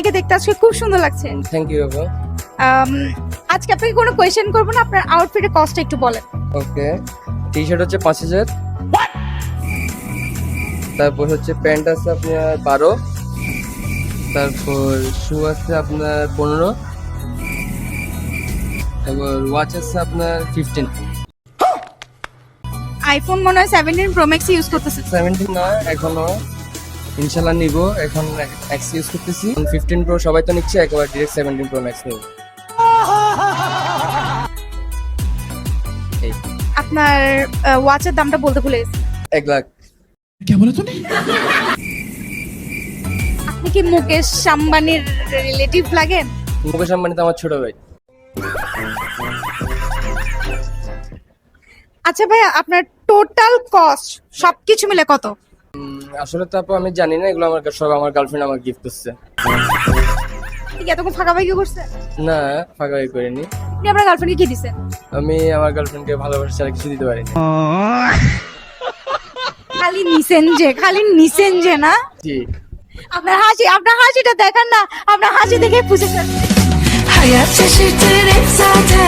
আপনাকে দেখতে আজকে খুব সুন্দর লাগছে। থ্যাংক ইউ আপু আম, আজকে আপনাকে কোনো কোয়েশ্চেন করব না আপনার আউটফিটের কস্টটা একটু বলেন। ওকে টি শার্ট হচ্ছে পাঁচ হাজার। তারপর হচ্ছে প্যান্ট আছে আপনার বারো। তারপর শু আছে আপনার পনেরো। তারপর ওয়াচ আছে আপনার ফিফটিন আইফোন মনে হয় সেভেন্টিন প্রো ম্যাক্স ইউজ করতেছে। সেভেন্টিন নয় এখনও। ইনশাল্লাহ নিব। এখন এক্স ইউজ করতেছি। ফিফটিন প্রো সবাই তো নিচ্ছে একবার ডিরেক্ট সেভেন্টিন প্রো ম্যাক্স নিব। আপনার ওয়াচের দামটা বলতে ভুলে গেছি। এক লাখ। কে বলে তুমি আপনি কি মুকেশ আম্বানির রিলেটিভ লাগেন? মুকেশ আম্বানি তো আমার ছোট ভাই। আচ্ছা ভাই আপনার টোটাল কস্ট সবকিছু মিলে কত? আসলে তো আপু আমি জানি না এগুলো আমার সব আমার গার্লফ্রেন্ড আমার গিফট করছে এতক্ষণ ফাঁকাফাঁকি করছেন না ফাঁকা হয়ে করিনি। আপনি আপনার গার্লফ্রেন্ডকে কি দিচ্ছেন আমি আমার গার্লফ্রেন্ডকে ভালোবাসা ছাড়া কিছু দিতে পারিনি। খালি নিছেন যে খালি নিছেন যে না? জি। আপনার হাসি আপনার হাসিটা দেখান না আপনার হাসি দেখে বুঝেছেন Hayat şaşırtır hep zaten Ben